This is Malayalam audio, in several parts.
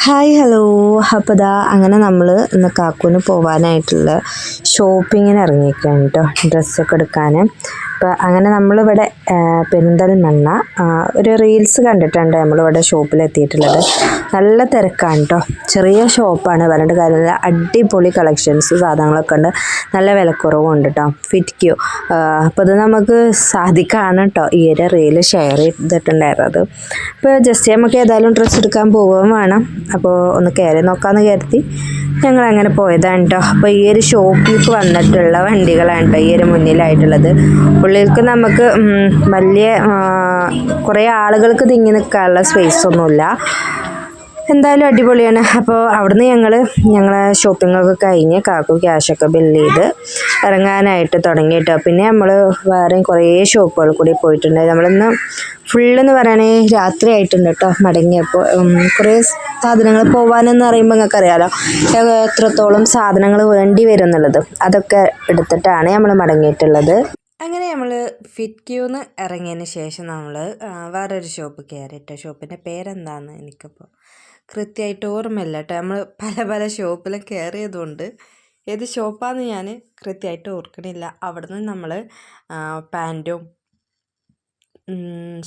ഹായ് ഹലോ അപ്പോൾ അങ്ങനെ നമ്മൾ ഇന്ന് കാക്കൂന് പോകാനായിട്ടുള്ള ഷോപ്പിങ്ങിന് ഇറങ്ങിയിരിക്കുകയാണ് കേട്ടോ ഡ്രസ്സൊക്കെ എടുക്കാൻ അപ്പോൾ അങ്ങനെ നമ്മളിവിടെ പെരിന്തൽമണ്ണ ഒരു റീൽസ് കണ്ടിട്ടുണ്ട് നമ്മളിവിടെ ഷോപ്പിലെത്തിയിട്ടുള്ളത് നല്ല തിരക്കാണ് കേട്ടോ ചെറിയ ഷോപ്പാണ് പറഞ്ഞിട്ട് കാര്യമില്ല. അടിപൊളി കളക്ഷൻസ് സാധനങ്ങളൊക്കെ ഉണ്ട്. നല്ല വിലക്കുറവുണ്ട് കേട്ടോ ഫിറ്റ്ക്യൂ അപ്പോൾ ഇത് നമുക്ക് സാധിക്കാണ് കേട്ടോ ഈ ഒരു റീൽ ഷെയർ ചെയ്തിട്ടുണ്ടായിരുന്നത്. അപ്പോൾ ജസ്റ്റ് നമുക്ക് ഏതായാലും ഡ്രസ്സ് എടുക്കാൻ പോകുകയും വേണം. അപ്പോൾ ഒന്ന് കയറി നോക്കാമെന്ന് കരുതി. ഞങ്ങൾ അങ്ങനെ പോയതാണ് കേട്ടോ അപ്പോൾ ഈ ഒരു ഷോപ്പിലേക്ക് വന്നിട്ടുള്ള വണ്ടികളാണ് കേട്ടോ ഈ ഒരു മുന്നിലായിട്ടുള്ളത്. ഉള്ളിലേക്ക് നമുക്ക് വലിയ കുറേ ആളുകൾക്ക് തിങ്ങി നിൽക്കാനുള്ള സ്പേസ് ഒന്നുമില്ല. എന്തായാലും അടിപൊളിയാണ്. അപ്പോൾ അവിടുന്ന് ഞങ്ങൾ ഞങ്ങളെ ഷോപ്പിങ്ങൊക്കെ കഴിഞ്ഞ് കാക്കു ക്യാഷൊക്കെ ബില്ല് ചെയ്ത് ഇറങ്ങാനായിട്ട് തുടങ്ങി കേട്ടോ പിന്നെ നമ്മൾ വേറെയും കുറേ ഷോപ്പുകൾ കൂടി പോയിട്ടുണ്ട്. നമ്മളിന്ന് ഫുള്ളെന്ന് പറയണേ രാത്രി ആയിട്ടുണ്ട് കേട്ടോ മടങ്ങിയപ്പോൾ കുറേ സാധനങ്ങൾ പോകാനെന്ന് പറയുമ്പോൾ നിങ്ങൾക്ക് അറിയാലോ എത്രത്തോളം സാധനങ്ങൾ വേണ്ടി വരും എന്നുള്ളത് അതൊക്കെ എടുത്തിട്ടാണ് നമ്മൾ മടങ്ങിയിട്ടുള്ളത്. അങ്ങനെ നമ്മൾ ഫിറ്റ് ക്യൂന്ന് ഇറങ്ങിയതിന് ശേഷം നമ്മൾ വേറൊരു ഷോപ്പ് കയറിയിട്ട് ഷോപ്പിന്റെ പേരെന്താന്ന് എനിക്കിപ്പോൾ കൃത്യമായിട്ട് ഓർമ്മയില്ല കേട്ടോ നമ്മൾ പല പല ഷോപ്പിലും കയറിയതുകൊണ്ട് ഏത് ഷോപ്പാന്ന് ഞാൻ കൃത്യമായിട്ട് ഓർക്കണില്ല. അവിടുന്ന് നമ്മൾ പാന്റും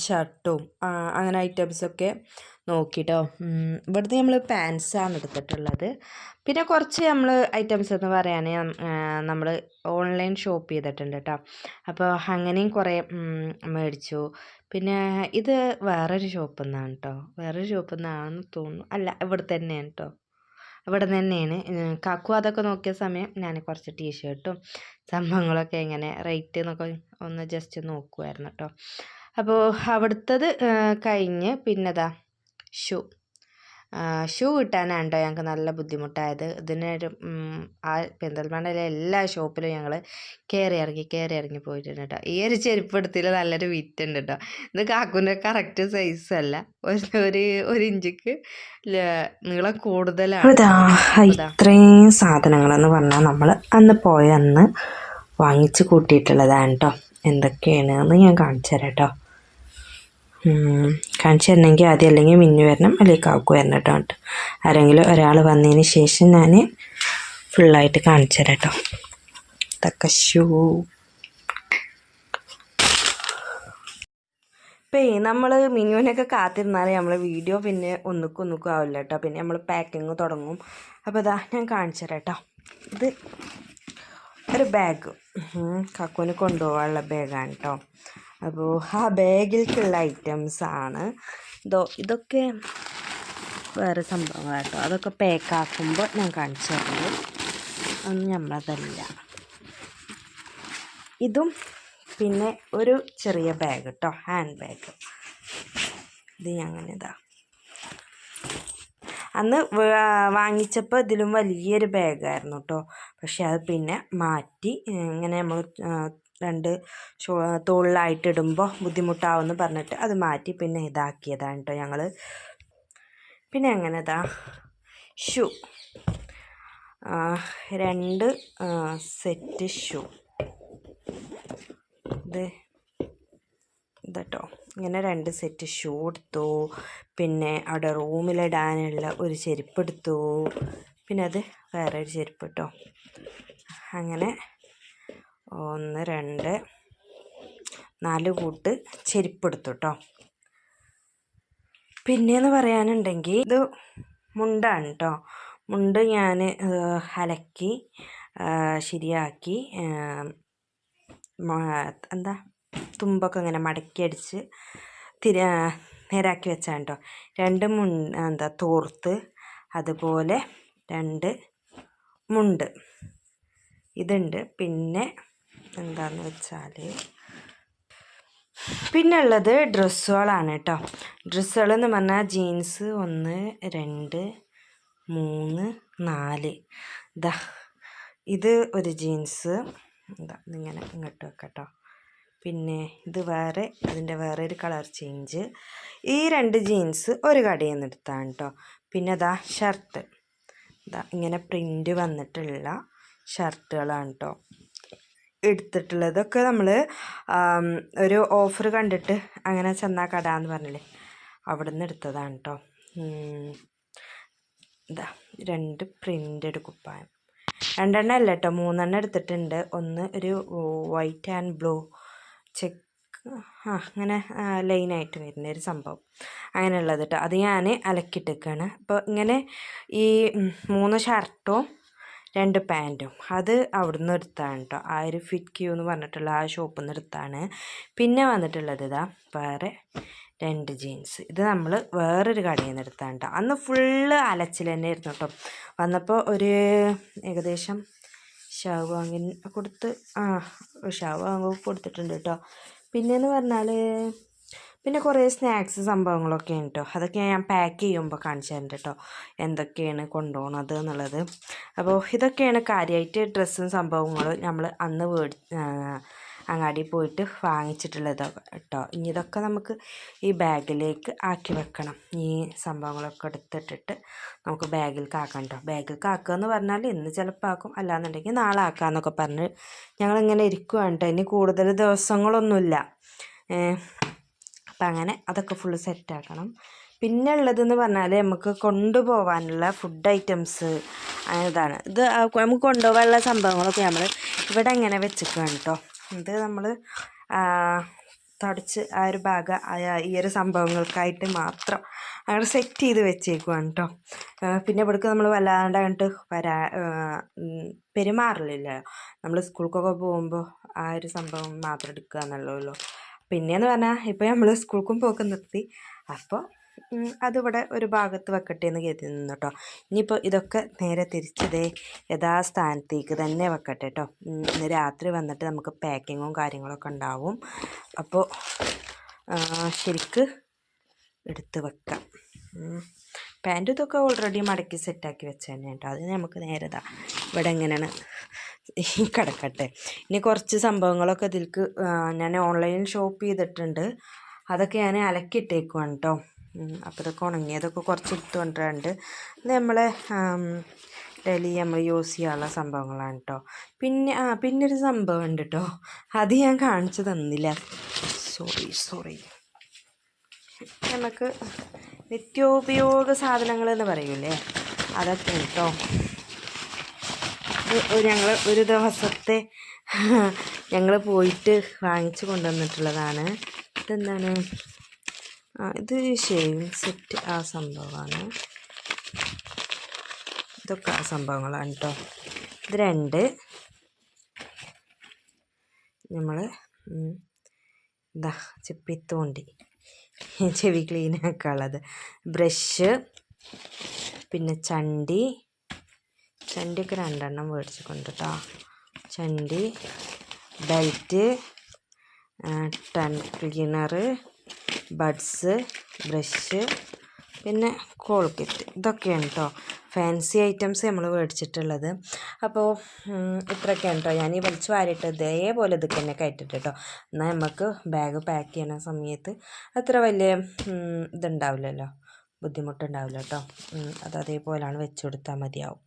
ഷർട്ടും അങ്ങനെ ഐറ്റംസൊക്കെ നോക്കിട്ടോ. ഇവിടുന്ന് നമ്മൾ പാൻസാണ് എടുത്തിട്ടുള്ളത്. പിന്നെ കുറച്ച് നമ്മൾ ഐറ്റംസ് എന്ന് പറയാൻ നമ്മൾ ഓൺലൈൻ ഷോപ്പ് ചെയ്തിട്ടുണ്ട് കേട്ടോ അപ്പോൾ അങ്ങനെയും കുറേ മേടിച്ചു. പിന്നെ ഇത് വേറൊരു ഷോപ്പിൽ നിന്നാണ് കേട്ടോ വേറൊരു ഷോപ്പിൽ നിന്നാണെന്ന് തോന്നുന്നു. അല്ല ഇവിടെ തന്നെയാണ് കേട്ടോ ഇവിടെ തന്നെയാണ്. കാക്കു അതൊക്കെ നോക്കിയ സമയം ഞാൻ കുറച്ച് ടീഷർട്ടും സംഭവങ്ങളൊക്കെ എങ്ങനെ റേറ്റ് എന്നൊക്കെ ഒന്ന് ജസ്റ്റ് നോക്കുമായിരുന്നു കേട്ടോ അപ്പോൾ അവിടുത്തത് കഴിഞ്ഞ് പിന്നെതാ ഷൂ. ഷൂ കിട്ടാനാണ് കേട്ടോ ഞങ്ങൾക്ക് നല്ല ബുദ്ധിമുട്ടായത്? ഇതിനൊരു ആ പെരിന്തൽമണ്ണയിലെ എല്ലാ ഷോപ്പിലും ഞങ്ങൾ കയറി ഇറങ്ങി കയറി ഇറങ്ങി പോയിട്ടുണ്ട് കേട്ടോ. ഈ ഒരു ചെരുപ്പ് എടുത്തിൽ നല്ലൊരു വിറ്റുണ്ട് കേട്ടോ. ഇത് കാക്കുന്റെ കറക്റ്റ് സൈസ് അല്ല. ഒരു ഒരു ഒരു ഇഞ്ചിക്ക് നീളം കൂടുതലാണ്. ഇതാ ഇതാ. ഇത്രയും സാധനങ്ങളെന്ന് പറഞ്ഞാൽ നമ്മൾ അന്ന് പോയ അന്ന് വാങ്ങിച്ച് കൂട്ടിയിട്ടുള്ളതാണ് കേട്ടോ. എന്തൊക്കെയാണ് എന്ന് ഞാൻ കാണിച്ചു തരാം കേട്ടോ. കാണിച്ചു തരണമെങ്കിൽ ആദ്യം അല്ലെങ്കിൽ മിന്നു വരണം അല്ലെങ്കിൽ കാക്കു വരണം കേട്ടോ ആരെങ്കിലും ഒരാൾ വന്നതിന് ശേഷം ഞാൻ ഫുള്ളായിട്ട് കാണിച്ചു തരാം കേട്ടോ തക്കശൂ ഇപ്പേ നമ്മൾ മിനുവിനൊക്കെ കാത്തിരുന്നാൽ നമ്മൾ വീഡിയോ പിന്നെ ഒന്നുക്കും ഒന്നുക്കും ആവില്ല കേട്ടോ പിന്നെ നമ്മൾ പാക്കിങ് തുടങ്ങും. അപ്പോൾ ഇതാ ഞാൻ കാണിച്ചു തരാം കേട്ടോ ഇത് ഒരു ബാഗ് കക്കുവിന് കൊണ്ടുപോകാനുള്ള ബാഗാണ് കേട്ടോ അപ്പോൾ ആ ബാഗിലേക്കുള്ള ഐറ്റംസ് ആണ്. ഇതോ ഇതൊക്കെ വേറെ സംഭവങ്ങൾ കേട്ടോ. അതൊക്കെ പാക്കാക്കുമ്പോൾ ഞാൻ കാണിച്ചു തരുന്നത് ഒന്നും നമ്മളതല്ല ഇതും പിന്നെ ഒരു ചെറിയ ബാഗ് കേട്ടോ ഹാൻഡ് ബാഗ് ഇത് അങ്ങനെ ഇതാ അന്ന് വാങ്ങിച്ചപ്പോൾ ഇതിലും വലിയൊരു ബാഗായിരുന്നു കേട്ടോ പക്ഷെ അത് പിന്നെ മാറ്റി ഇങ്ങനെ നമ്മൾ രണ്ട് തോളിലായിട്ട് ഇടുമ്പോൾ ബുദ്ധിമുട്ടാവുമെന്ന് പറഞ്ഞിട്ട് അത് മാറ്റി പിന്നെ ഇതാക്കിയതാണ് കേട്ടോ ഞങ്ങൾ പിന്നെ അങ്ങനെ ഇതാ ഷൂ രണ്ട് സെറ്റ് ഷൂ. ഇത് ഇതട്ടോ. ഇങ്ങനെ രണ്ട് സെറ്റ് ഷൂ എടുത്തു. പിന്നെ അവിടെ റൂമിലിടാനുള്ള ഒരു ചെരുപ്പ് എടുത്തു. പിന്നെ അത് വേറെ ഒരു ചെരുപ്പ് കേട്ടോ അങ്ങനെ ഒന്ന് രണ്ട് നാല് കൂട്ട് ചെരിപ്പെടുത്തു കേട്ടോ പിന്നെയെന്ന് പറയാനുണ്ടെങ്കിൽ ഇത് മുണ്ടാണ് കേട്ടോ മുണ്ട് ഞാൻ അലക്കി ശരിയാക്കി എന്താ തുമ്പൊക്കെ ഇങ്ങനെ മടക്കി അടിച്ച് തിര നേരാക്കി വെച്ചാണ് കേട്ടോ രണ്ട് മുൻ എന്താ തോർത്ത് അതുപോലെ രണ്ട് മുണ്ട്. ഇതുണ്ട്. പിന്നെ എന്താന്ന് വെച്ചാൽ പിന്നെ ഉള്ളത് ഡ്രസ്സുകളാണ് കേട്ടോ. ഡ്രസ്സുകൾ എന്ന് പറഞ്ഞാൽ ജീൻസ് ഒന്ന് രണ്ട് മൂന്ന് നാല്. ഇതാ ഇത് ഒരു ജീൻസ്. എന്താ ഇങ്ങനെ ഇങ്ങോട്ട് വെക്കട്ടോ പിന്നെ ഇത് വേറെ അതിന്റെ വേറെ ഒരു കളർ ചേഞ്ച്. ഈ രണ്ട് ജീൻസ് ഒരു കടയിൽ നിന്ന് എടുത്താണ് കേട്ടോ. പിന്നെ അതാ ഷർട്ട്. ഇതാ ഇങ്ങനെ പ്രിന്റ് വന്നിട്ടുള്ള ഷർട്ടുകളാണ് കേട്ടോ. എടുത്തിട്ടുള്ളതൊക്കെ നമ്മൾ ഒരു ഓഫർ കണ്ടിട്ട് അങ്ങനെ ചെന്നാൽ കട എന്ന് പറഞ്ഞില്ലേ? അവിടെ നിന്ന് എടുത്തതാണ് കേട്ടോ ഇതാ രണ്ട് പ്രിന്റഡ് കുപ്പായം. രണ്ടെണ്ണം അല്ല കേട്ടോ മൂന്നെണ്ണം എടുത്തിട്ടുണ്ട്. ഒന്ന് ഒരു വൈറ്റ് ആൻഡ് ബ്ലൂ ചെക്ക് ആ അങ്ങനെ ലൈനായിട്ട് വരുന്ന ഒരു സംഭവം. അങ്ങനെയുള്ളത് കേട്ടോ അത് ഞാൻ അലക്കിയിട്ടേക്കാണ്. അപ്പോൾ ഇങ്ങനെ ഈ മൂന്ന് ഷർട്ടും രണ്ട് പാന്റും. അത് അവിടെ നിന്ന് എടുത്താണ് കേട്ടോ ആ ഒരു ഫിറ്റ് ക്യൂ എന്ന് പറഞ്ഞിട്ടുള്ള ആ ഷോപ്പിൽ നിന്ന് എടുത്താണ്. പിന്നെ വന്നിട്ടുള്ളത് ഇതാ വേറെ രണ്ട് ജീൻസ് ഇത് നമ്മൾ വേറൊരു കടയിൽ നിന്ന് എടുത്താണ് കേട്ടോ അന്ന് ഫുള്ള് അലച്ചിൽ തന്നെ ആയിരുന്നു കേട്ടോ വന്നപ്പോൾ ഒരു ഏകദേശം ഷാവുവാങ്ങി കൊടുത്ത് ആ ഷാവുവാങ്ങ് കൊടുത്തിട്ടുണ്ട് കേട്ടോ പിന്നെയെന്ന് പറഞ്ഞാൽ പിന്നെ കുറേ സ്നാക്സ് സംഭവങ്ങളൊക്കെ ഉണ്ട് കേട്ടോ. അതൊക്കെ ഞാൻ പാക്ക് ചെയ്യുമ്പോൾ കാണിച്ചു തരുന്നുണ്ട് കേട്ടോ. എന്തൊക്കെയാണ് കൊണ്ടുപോകണത് എന്നുള്ളത്. അപ്പോൾ ഇതൊക്കെയാണ് കാര്യമായിട്ട് ഡ്രസ്സും സംഭവങ്ങളും നമ്മൾ അന്ന് മേടി അങ്ങാടി പോയിട്ട് വാങ്ങിച്ചിട്ടുള്ളത് കേട്ടോ. ഇനി ഇതൊക്കെ നമുക്ക് ഈ ബാഗിലേക്ക് ആക്കി വെക്കണം. ഈ സംഭവങ്ങളൊക്കെ എടുത്തിട്ടിട്ട് നമുക്ക് ബാഗിൽ ആക്കാം കേട്ടോ. ബാഗിലേക്ക് കാക്കുക എന്ന് പറഞ്ഞാൽ ഇന്ന് ചിലപ്പോൾ ആക്കും. അല്ലാന്നുണ്ടെങ്കിൽ നാളെ ആക്കാമെന്നൊക്കെ പറഞ്ഞ് ഞങ്ങളിങ്ങനെ ഇരിക്കുകയാണ് കേട്ടോ. ഇനി കൂടുതൽ ദിവസങ്ങളൊന്നുമില്ല. അപ്പം അങ്ങനെ അതൊക്കെ ഫുള്ള് സെറ്റാക്കണം പിന്നെ ഉള്ളതെന്ന് പറഞ്ഞാൽ നമുക്ക് കൊണ്ടുപോകാനുള്ള ഫുഡ് ഐറ്റംസ് ഇതാണ്. ഇത് നമുക്ക് കൊണ്ടുപോകാനുള്ള സംഭവങ്ങളൊക്കെ നമ്മൾ ഇവിടെ ഇങ്ങനെ വെച്ചിരിക്കുകയാണ് കേട്ടോ ഇത് നമ്മൾ തുടച്ച് ആ ഒരു ഭാഗം ഈ ഒരു സംഭവങ്ങൾക്കായിട്ട് മാത്രം അങ്ങനെ സെറ്റ് ചെയ്ത് വെച്ചേക്കുവാണ് കേട്ടോ പിന്നെ ഇവിടേക്ക് നമ്മൾ വല്ലാണ്ട് അങ്ങോട്ട് വരാ പെരുമാറില്ലല്ലോ പെരുമാറില്ല നമ്മൾ സ്കൂൾക്കൊക്കെ പോകുമ്പോൾ ആ ഒരു സംഭവം മാത്രം എടുക്കുക എന്നുള്ളൂ പിന്നെയെന്ന് പറഞ്ഞാൽ ഇപ്പോൾ നമ്മൾ സ്കൂൾക്കും പോക്ക് നിർത്തി. അപ്പോൾ അതിവിടെ ഒരു ഭാഗത്ത് വെക്കട്ടെ എന്ന് കരുതി നിന്നു കേട്ടോ ഇനിയിപ്പോൾ ഇതൊക്കെ നേരെ തിരിച്ചതേ യഥാസ്ഥാനത്തേക്ക് തന്നെ വെക്കട്ടെ കേട്ടോ ഇന്ന് രാത്രി വന്നിട്ട് നമുക്ക് പാക്കിങ്ങും കാര്യങ്ങളൊക്കെ ഉണ്ടാവും. അപ്പോൾ ശരിക്ക് എടുത്ത് വെക്കാം. പാന്റ് ഇതൊക്കെ ഓൾറെഡി മടക്കി സെറ്റാക്കി വെച്ച് തന്നെ കേട്ടോ അത് നമുക്ക് നേരെ ഇതാ ഇവിടെ എങ്ങനെയാണ് കിടക്കട്ടെ. ഇനി കുറച്ച് സംഭവങ്ങളൊക്കെ ഇതിൽക്ക് ഞാൻ ഓൺലൈനിൽ ഷോപ്പ് ചെയ്തിട്ടുണ്ട്. അതൊക്കെ ഞാൻ അലക്കിയിട്ടേക്കുവാണ് കേട്ടോ അപ്പോൾ ഇതൊക്കെ ഉണങ്ങിയതൊക്കെ കുറച്ച് എടുത്ത് കൊണ്ടുവരാറുണ്ട് ഇത് നമ്മളെ ഡെയിലി നമ്മൾ യൂസ് ചെയ്യാനുള്ള സംഭവങ്ങളാണ് കേട്ടോ പിന്നെ ആ പിന്നെ ഒരു സംഭവം ഉണ്ട് കേട്ടോ അത് ഞാൻ കാണിച്ചു തന്നില്ല. Sorry sorry. നമുക്ക് നിത്യോപയോഗ സാധനങ്ങൾ എന്ന് പറയൂലേ അതൊക്കെ കേട്ടോ ഞങ്ങൾ ഒരു ദിവസത്തെ ഞങ്ങൾ പോയിട്ട് വാങ്ങിച്ചു കൊണ്ടുവന്നിട്ടുള്ളതാണ്. ഇതെന്താണ്? ആ ഇത് ഷേവിങ് സെറ്റ് ആ സംഭവമാണ്. ഇതൊക്കെ ആ സംഭവങ്ങളാണ് കേട്ടോ ഇത് രണ്ട്. നമ്മൾ എന്താ ചെപ്പിത്തോണ്ടി ചെവി ക്ലീൻ ആക്കാനുള്ളത് ബ്രഷ് പിന്നെ ചണ്ടി ചണ്ടിയൊക്കെ രണ്ടെണ്ണം മേടിച്ചിട്ടുണ്ട് കേട്ടോ ചണ്ടി belt tongue cleaner buds brush പിന്നെ കോൾഗേറ്റ് ഇതൊക്കെയാണ് കേട്ടോ ഫാൻസി ഐറ്റംസ് നമ്മൾ മേടിച്ചിട്ടുള്ളത്. അപ്പോൾ ഇത്രയൊക്കെയാണ് കേട്ടോ ഞാൻ ഈ വലിച്ചു വാരിയിട്ട് ഇതേപോലെ ഇതൊക്കെ തന്നെ കയറ്റിട്ട് കേട്ടോ എന്നാൽ നമുക്ക് ബാഗ് പാക്ക് ചെയ്യണ സമയത്ത് അത്ര വലിയ ഇതുണ്ടാവില്ലല്ലോ. ബുദ്ധിമുട്ടുണ്ടാവില്ല കേട്ടോ അത് അതേപോലെയാണ് വെച്ച് കൊടുത്താൽ മതിയാവും.